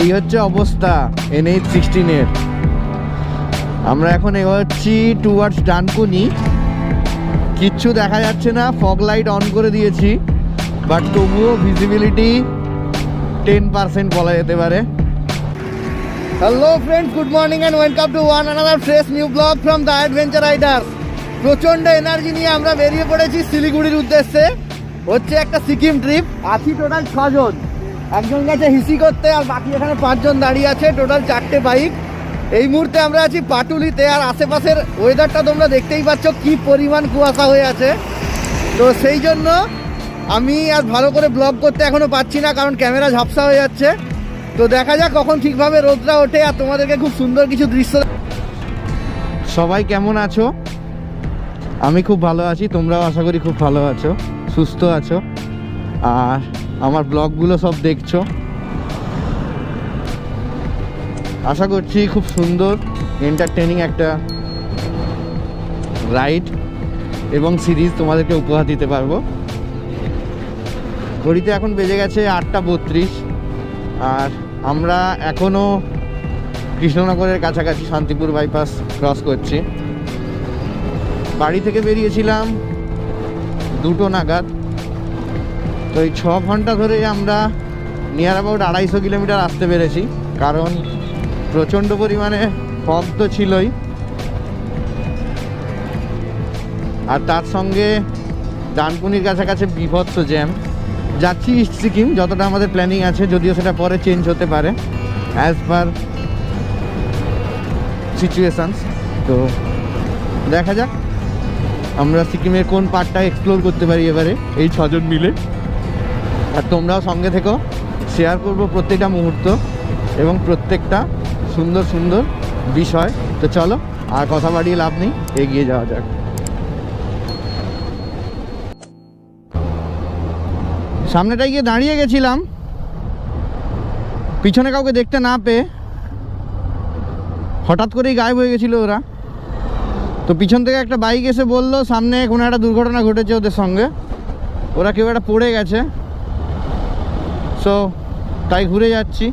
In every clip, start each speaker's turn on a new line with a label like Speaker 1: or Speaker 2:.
Speaker 1: এই হচ্ছে অবস্থা এন এনএইচ সিক্সটিনের আমরা এখন এগোচ্ছি টুয়ার্ডস ডানকুনি। কিচ্ছু দেখা যাচ্ছে না ফগ লাইট অন করে দিয়েছি বাট তবুও ভিজিবিলিটি টেন পার্সেন্ট বলা যেতে পারে। Hello friends good morning and welcome to one another fresh new blog from the adventure rider প্রচণ্ড এনার্জি নিয়ে আমরা বেরিয়ে পড়েছি শিলিগুড়ির উদ্দেশ্যে। হচ্ছে একটা সিকিম ট্রিপ আছি টোটাল ছজন। একজন গেছে হিসি করতে আর বাকি এখানে পাঁচজন দাঁড়িয়ে আছে। টোটাল চারটে বাইক এই মুহূর্তে আমরা আছি পাটুলিতে আর আশেপাশের ওয়েদারটা তোমরা দেখতেই পাচ্ছ কি পরিমাণ কুয়াশা হয়ে আছে। তো সেই জন্য আমি আর ভালো করে ব্লগ করতে এখনও পাচ্ছি না, কারণ ক্যামেরা ঝাপসা হয়ে যাচ্ছে। তো দেখা যাক কখন ঠিকভাবে রোদটা ওঠে আর তোমাদেরকে খুব সুন্দর কিছু দৃশ্য সবাই কেমন আছো? আমি খুব ভালো আছি, তোমরাও আশা করি খুব ভালো আছো, সুস্থ আছো। আর আমার ব্লগগুলো সব দেখছ। আশা করছি খুব সুন্দর এন্টারটেনিং একটা রাইড এবং সিরিজ তোমাদেরকে উপহার দিতে পারব। ঘড়িতে এখন বেজে গেছে আটটা বত্রিশ, আর আমরা এখনও কৃষ্ণনগরের কাছাকাছি শান্তিপুর বাইপাস ক্রস করছি। বাড়ি থেকে বেরিয়েছিলাম দুটো নাগাদ। তো এই ছ ঘণ্টা ধরে আমরা নিয়ার অ্যাবাউট আড়াইশো কিলোমিটার আসতে পেরেছি। কারণ প্রচণ্ড পরিমাণে ফগ তো ছিলই। আর তার সঙ্গে ডানকুনির কাছাকাছি বিভৎস জ্যাম। যাচ্ছি ইস্ট সিকিম যতটা আমাদের প্ল্যানিং আছে, যদিও সেটা পরে চেঞ্জ হতে পারে অ্যাজ পার সিচুয়েশানস তো দেখা যাক, আমরা সিকিমের কোন পার্টটা এক্সপ্লোর করতে পারি এবারে, এই ছজন মিলে। আর তোমরাও সঙ্গে থেকো। শেয়ার করব প্রত্যেকটা মুহূর্ত এবং প্রত্যেকটা সুন্দর সুন্দর বিষয়। তো চলো, আর কথা বাড়িয়ে লাভ নেই, এগিয়ে যাওয়া যাক। সামনেটায় গিয়ে দাঁড়িয়ে গেছিলাম। পিছনে কাউকে দেখতে না পেয়ে হঠাৎ করেই গায়েব হয়ে গেছিল ওরা। তো পিছন থেকে একটা বাইক এসে বলল, সামনে কোনো একটা দুর্ঘটনা ঘটেছে ওদের সঙ্গে। ওরা কেউ একটা পড়ে গেছে। সো তাই ঘুরে যাচ্ছি।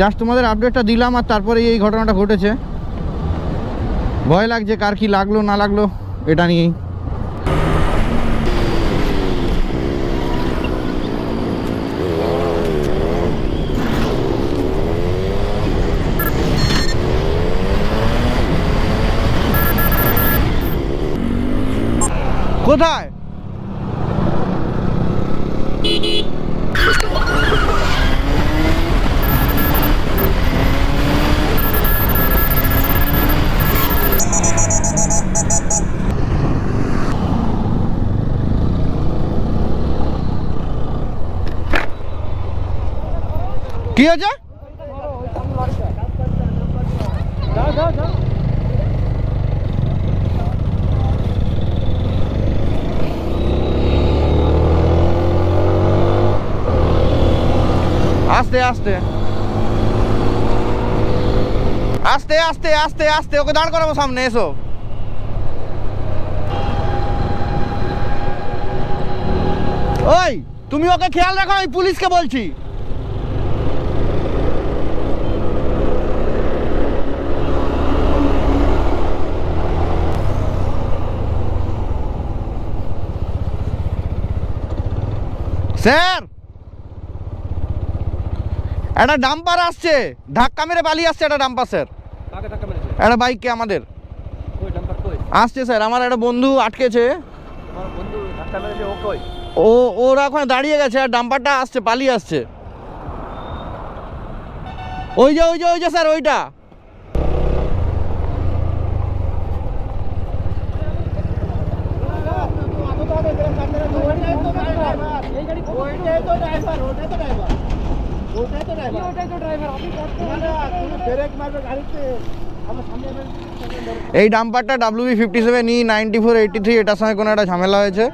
Speaker 1: জাস্ট তোমাদের আপডেটটা দিলাম আর তারপরে এই ঘটনাটা ঘটেছে। ভয় লাগছে কার কি লাগল, না লাগল, এটা নিয়েই। কোথায়? কি হয়েছে? আস্তে আস্তে। আস্তে আস্তে আস্তে আস্তে, ওকে দাঁড় করাবো সামনে, এসো। ওই, তুমি ওকে খেয়াল রাখো, আমি পুলিশকে বলছি। স্যার! একটা ডাম্পার আসছে। ধাক্কা মেরে পালিয়ে আসছে একটা ডাম্পার স্যার। একটা বাইককে আমাদের।
Speaker 2: কই ডাম্পার কই?
Speaker 1: আসছে স্যার। আমার একটা বন্ধু আটকেছে।
Speaker 2: ও
Speaker 1: ওরা ওখানে দাঁড়িয়ে গেছে আর ডাম্পারটা আসছে পালিয়ে আসছে। ওই যে ওই যে ওই যে স্যার ওইটা। এই ডাম্পারটা W fifty seven E ninety four eighty three এটার সঙ্গে কোনো একটা ঝামেলা হয়েছে।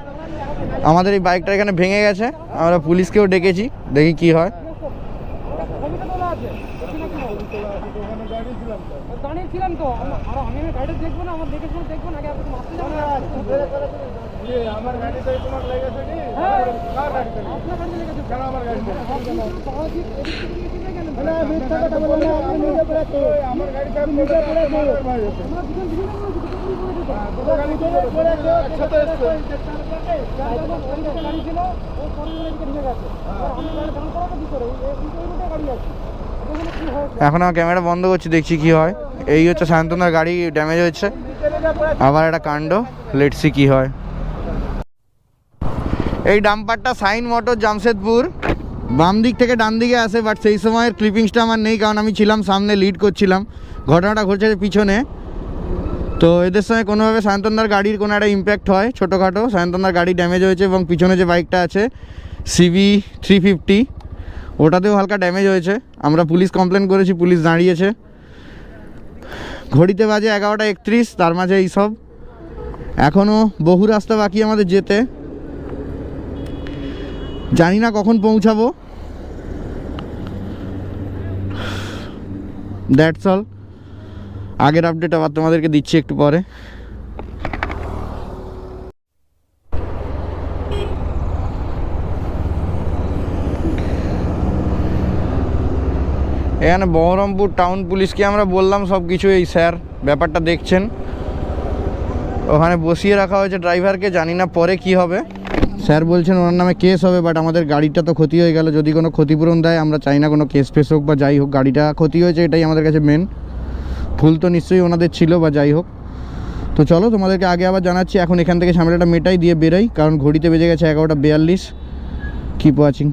Speaker 1: আমাদের এই বাইকটা এখানে ভেঙে গেছে। আমরা পুলিশকেও ডেকেছি, দেখি কি হয়।
Speaker 3: দাঁড়িয়ে ছিলাম তো। আমি গাড়িটা দেখব না, আমার দেখে দেখব না আগে আপনাকে মারতে যাব না। আমার গাড়িতে তোমার লেগেছে কি কার গাড়িতে আপনার গাড়িতে লেগেছে কেন আমার গাড়িতে আমার গাড়িতে আমি নিজে পড়েছি দুটো গাড়ি একসাথে এসছে
Speaker 1: এখন আমার ক্যামেরা বন্ধ করছি দেখছি কি হয় এই হচ্ছে সায়ন্তনার গাড়ি ড্যামেজ হয়েছে আবার একটা কাণ্ড লেটসি কি হয় এই ডাম্পারটা সাইন মোটর জামশেদপুর। বাম দিক থেকে ডান দিকে আসে বাট সেই সময়ের ক্লিপিংসটা আমার নেই, কারণ আমি ছিলাম সামনে লিড করছিলাম। ঘটনাটা ঘটছে পিছনে। তো এদের সঙ্গে কোনোভাবে সায়ন্তনদার গাড়ির কোনো একটা ইম্প্যাক্ট হয়, ছোটোখাটো। সায়ন্তনদার গাড়ি ড্যামেজ হয়েছে এবং পিছনে যে বাইকটা আছে সিবি থ্রি ফিফটি ওটাতেও হালকা ড্যামেজ হয়েছে। আমরা পুলিশ কমপ্লেন করেছি, পুলিশ দাঁড়িয়েছে। ঘড়িতে বাজে এগারোটা একত্রিশ, তার মাঝে এইসব এখনও বহু রাস্তা বাকি আমাদের যেতে। জানি না কখন পৌঁছাবো। দ্যাটস অল আগের আপডেট আবার তোমাদেরকে দিচ্ছি একটু পরে। এখানে বহরমপুর টাউন পুলিশকে আমরা বললাম সব কিছু এই স্যার, ব্যাপারটা দেখছেন। ওখানে বসিয়ে রাখা হয়েছে ড্রাইভারকে, জানি না পরে কি হবে। স্যার বলছেন ওনার নামে কেস হবে বাট আমাদের গাড়িটা তো ক্ষতি হয়ে গেল। যদি কোনো ক্ষতিপূরণ দেয়, আমরা চাই না কোনো কেস ফেস হোক বা যাই হোক, গাড়িটা ক্ষতি হয়েছে, এটাই আমাদের কাছে মেন ভুল তো নিশ্চয়ই ওনাদের ছিল বা যাই হোক। তো চলো, তোমাদেরকে আগে আবার জানাচ্ছি, এখন এখান থেকে ঝামেলাটা মেটাই, দিয়ে বেরোই, কারণ ঘড়িতে বেজে গেছে এগারোটা বিয়াল্লিশ। কিপ ওয়াচিং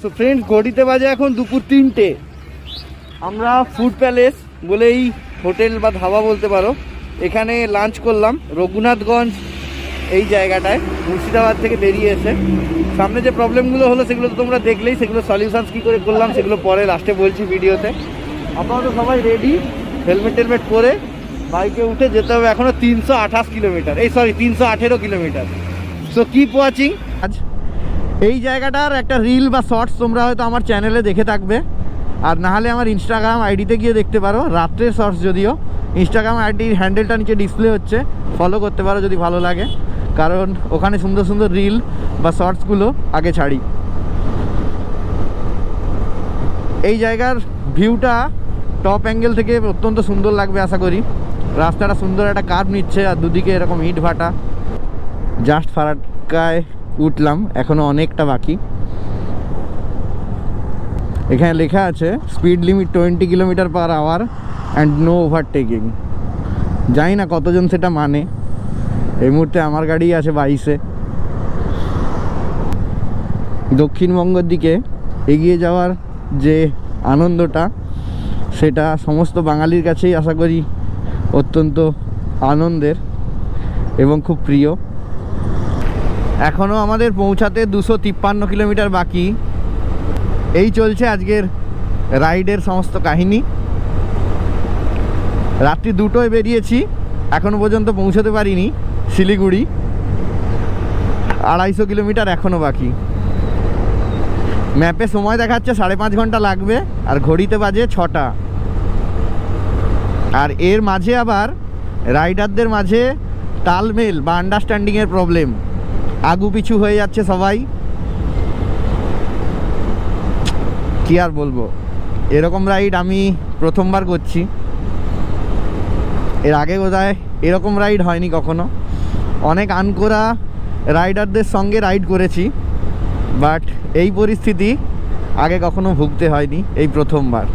Speaker 1: সো ঘড়িতে বাজে এখন দুপুর তিনটে। আমরা ফুড প্যালেস বলেই হোটেল বা ধাবা বলতে পারো। এখানে লাঞ্চ করলাম। রঘুনাথগঞ্জ এই জায়গাটায়, মুর্শিদাবাদ থেকে বেরিয়ে এসে। সামনে যে প্রবলেমগুলো হলো, সেগুলো তো তোমরা দেখলেই, সেগুলো সলিউশনস কী করে করলাম, সেগুলো পরে লাস্টে বলছি ভিডিওতে। আপাতত সবাই রেডি হেলমেট টেলমেট পরে বাইকে উঠে যেতে হবে এখনও তিনশো আঠাশ কিলোমিটার এই সরি তিনশো আঠেরো কিলোমিটার সো কিপ ওয়াচিং আজ এই জায়গাটার একটা রিল বা শর্টস তোমরা হয়তো আমার চ্যানেলে দেখে থাকবে। আর নাহলে আমার ইনস্টাগ্রাম আইডিতে গিয়ে দেখতে পারো। রাত্রের শর্টস যদিও। ইনস্টাগ্রাম আইডির হ্যান্ডেলটা নিচে ডিসপ্লে হচ্ছে। ফলো করতে পারো যদি ভালো লাগে। কারণ ওখানে সুন্দর সুন্দর রিল বা শর্টসগুলো আগে ছাড়ি। এই জায়গার ভিউটা টপ অ্যাঙ্গেল থেকে অত্যন্ত সুন্দর লাগবে আশা করি। রাস্তাটা সুন্দর একটা কার্ভ নিচ্ছে আর দুদিকে এরকম ইট ভাটা। জাস্ট ফারাক্কায় উঠলাম এখনও অনেকটা বাকি। এখানে লেখা আছে speed limit twenty kilometre per hour and no overtaking জানি না কতজন সেটা মানে। এই মুহূর্তে আমার গাড়ি আছে বাইশে। দক্ষিণবঙ্গের দিকে এগিয়ে যাওয়ার যে আনন্দটা, সেটা সমস্ত বাঙালির কাছেই আশা করি অত্যন্ত আনন্দের এবং খুব প্রিয়। এখনও আমাদের পৌঁছাতে দুশো তিপ্পান্ন কিলোমিটার বাকি। এই চলছে আজকের রাইডের সমস্ত কাহিনী। রাত্রি দুটোয় বেরিয়েছি এখনও পর্যন্ত পৌঁছতে পারিনি, শিলিগুড়ি। আড়াইশো কিলোমিটার এখনও বাকি। ম্যাপে সময় দেখাচ্ছে, সাড়ে পাঁচ ঘণ্টা লাগবে, আর ঘড়িতে বাজে ছটা। আর এর মাঝে আবার রাইডারদের মাঝে তালমেল বা আন্ডারস্ট্যান্ডিংয়ের প্রবলেম আগু পিছু হয়ে যাচ্ছে সবাই। কি আর বলব? এরকম রাইড আমি প্রথমবার করছি। এর আগে বোধহয় এরকম রাইড হয়নি কখনো। অনেক আনকোরা রাইডারদের সঙ্গে রাইড করেছি বাট এই পরিস্থিতি আগে কখনো ভুগতে হয়নি এই প্রথমবার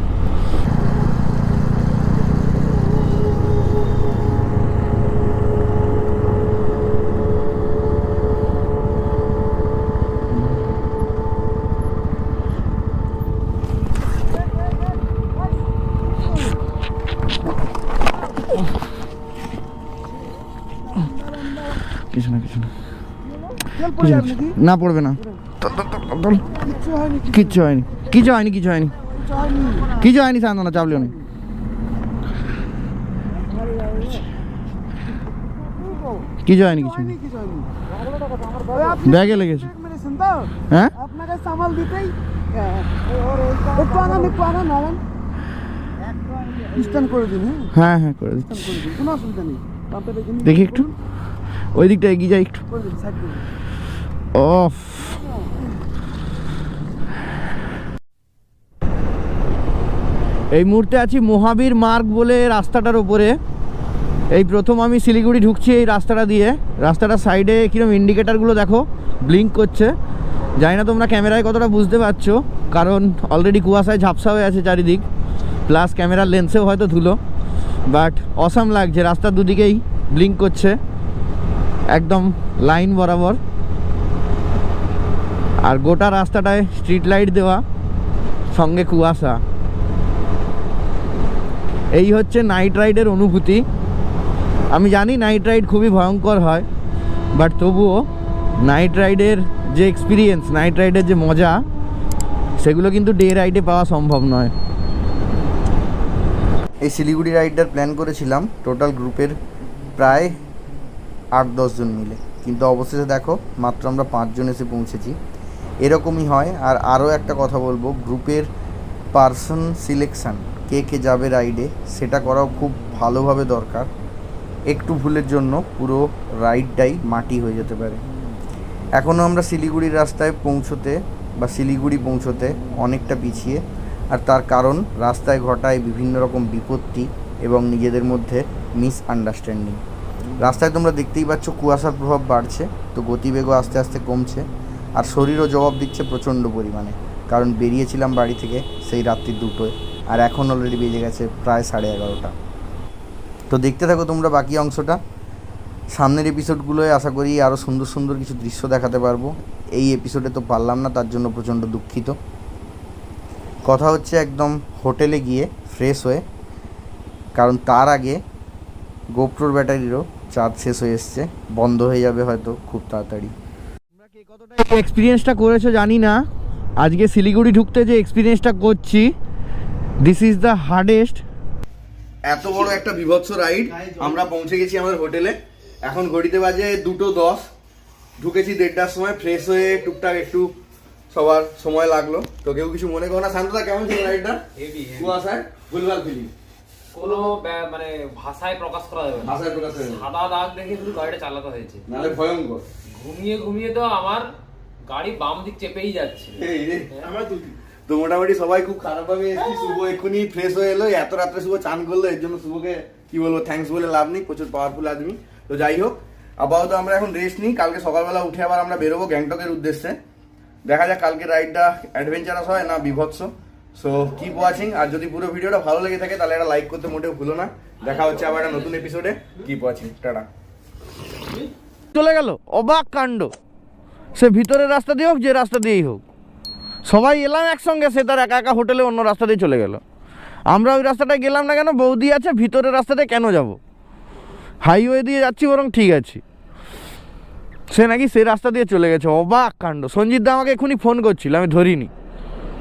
Speaker 1: কিছু না কিছু না কিছু না, পড়বে না। কিচ্ছু হয়নি। কিছু হয়নি। কিছু হয়নি কিছু হয়নি। সান্তনা চাপলিও নেই কিছু হয়নি কিছু হয়নি। ব্যাগে লেগেছে। হ্যাঁ?
Speaker 3: আপনাকে সামাল দিতেই একটু আনান একটু আনান আনান। স্ট্যান্ড করে দিন হ্যাঁ?
Speaker 1: হ্যাঁ হ্যাঁ করে দিচ্ছি।
Speaker 3: কোনো অসুবিধা নেই।
Speaker 1: দেখি একটু। ওই দিকটা এগিয়ে যাই একটু। অফ। এই মুহূর্তে আছি মহাবীর মার্গ বলে রাস্তাটার উপরে। এই প্রথম আমি শিলিগুড়ি ঢুকছি এই রাস্তাটা দিয়ে। রাস্তাটার সাইডে কিরম ইন্ডিকেটারগুলো দেখো ব্লিঙ্ক করছে। জানি না তোমরা ক্যামেরায় কতটা বুঝতে পারছ, কারণ অলরেডি কুয়াশায় ঝাপসা হয়ে আছে চারিদিক। প্লাস ক্যামেরার লেন্সেও হয়তো ধুলো। বাট অসাম লাগছে, রাস্তার দুদিকেই ব্লিঙ্ক করছে। একদম লাইন বরাবর। আর গোটা রাস্তাটায় স্ট্রিট লাইট দেওয়া, সঙ্গে কুয়াশা। এই হচ্ছে নাইট রাইডের অনুভূতি। আমি জানি নাইট রাইড খুবই ভয়ঙ্কর হয় বাট তবুও নাইট রাইডের যে এক্সপিরিয়েন্স নাইট রাইডের যে মজা, সেগুলো কিন্তু ডে রাইডে পাওয়া সম্ভব নয়। এই শিলিগুড়ি রাইডটার প্ল্যান করেছিলাম টোটাল গ্রুপের প্রায় আট দশজন মিলে। কিন্তু অবশেষে দেখো, মাত্র আমরা পাঁচজন এসে পৌঁছেছি। এরকমই হয়। আর আরও একটা কথা বলব, গ্রুপের পার্সন সিলেকশান, কে কে যাবে রাইডে, সেটা করাও খুব ভালোভাবে দরকার। একটু ভুলের জন্য পুরো রাইডটাই মাটি হয়ে যেতে পারে। এখনও আমরা শিলিগুড়ির রাস্তায় পৌঁছতে বা শিলিগুড়ি পৌঁছতে অনেকটা পিছিয়ে, আর তার কারণ রাস্তায় ঘটায় বিভিন্ন রকম বিপত্তি এবং নিজেদের মধ্যে মিসআন্ডারস্ট্যান্ডিং রাস্তায় তোমরা দেখতেই পাচ্ছ কুয়াশার প্রভাব বাড়ছে, তো গতিবেগও আস্তে আস্তে কমছে। আর শরীরও জবাব দিচ্ছে প্রচণ্ড পরিমাণে। কারণ বেরিয়েছিলাম বাড়ি থেকে সেই রাত্রি দুটোয়, আর এখন অলরেডি বেজে গেছে প্রায় সাড়ে এগারোটা। তো দেখতে থাকো তোমরা বাকি অংশটা। সামনের এপিসোডগুলোয় আশা করি আরও সুন্দর সুন্দর কিছু দৃশ্য দেখাতে পারব। এই এপিসোডে তো পারলাম না, তার জন্য প্রচণ্ড দুঃখিত। কথা হচ্ছে একদম হোটেলে গিয়ে ফ্রেশ হয়ে, কারণ তার আগে গোপ্রোর ব্যাটারিরও চার্জ শেষ হয়ে এসছে। বন্ধ হয়ে যাবে হয়তো খুব তাড়াতাড়ি। কে কতটা এক্সপিরিয়েন্সটা করেছ জানি না। আজকে শিলিগুড়ি ঢুকতে যে এক্সপিরিয়েন্সটা করছি দিস ইজ দ্য হার্ডেস্ট এত বড় একটা বিভৎস রাইড আমরা পৌঁছে গেছি আমাদের হোটেলে। এখন ঘড়িতে বাজে দুটো দশ। ঢুকেছি দেড়টার সময় ফ্রেশ হয়ে টুকটাক একটু সবার সময় লাগল। তো কেউ কিছু মনে করো না? শান্তদা কেমন ছিল রাইডটা কুয়াশায়? ভুলভাল ফিলিং
Speaker 2: কোনো ব্যা- মানে ভাষায় প্রকাশ করা যাবে
Speaker 1: ভাষায় প্রকাশ হয়ে
Speaker 2: সাদা দাগ দেখে শুধু গাড়িটা চালাতে হয়েছে।
Speaker 1: নাহলে ভয়ঙ্কর।
Speaker 2: ঘুমিয়ে ঘুমিয়ে তো আমার গাড়ি বাম দিক চেপেই যাচ্ছে।
Speaker 1: তো মোটামুটি সবাই খুব খারাপ ভাবে এসেছি শুভ এক্ষুনি ফ্রেশ হয়ে এলো। এত রাত্রে শুভ চান করল এর জন্য শুভকে কি বলব থ্যাঙ্কস বলে লাভ নেই। প্রচুর পাওয়ারফুল আদমি। তো যাই হোক আপাতত আমরা এখন রেস্ট নিই। কালকে সকালবেলা উঠে আবার আমরা বেরোবো গ্যাংটকের উদ্দেশ্যে। দেখা যাক কালকে রাইডটা অ্যাডভেঞ্চারাস হয় না বিভৎস। সো কিপ ওয়াচিং আর যদি পুরো ভিডিওটা ভালো লেগে থাকে, তাহলে একটা লাইক করতে মোটেও ভুলো না। দেখা হচ্ছে আবার নতুন এপিসোডে কিপ ওয়াচিং টাটা। চলে গেল, অবাক কাণ্ড। সে ভিতরের রাস্তা দিয়ে হোক, যে রাস্তা দিয়েই হোক। সবাই এলাম একসঙ্গে, সে তার একা একা হোটেলে অন্য রাস্তা দিয়ে চলে গেল। আমরা ওই রাস্তাটায় গেলাম না কেন? বৌদি আছে, ভিতরের রাস্তাতে কেন যাব? হাইওয়ে দিয়ে যাচ্ছি বরং ঠিক আছে। সে নাকি সেই রাস্তা দিয়ে চলে গেছে, অবাক কাণ্ড। সঞ্জিত দা আমাকে এক্ষুনি ফোন করছিল, আমি ধরিনি।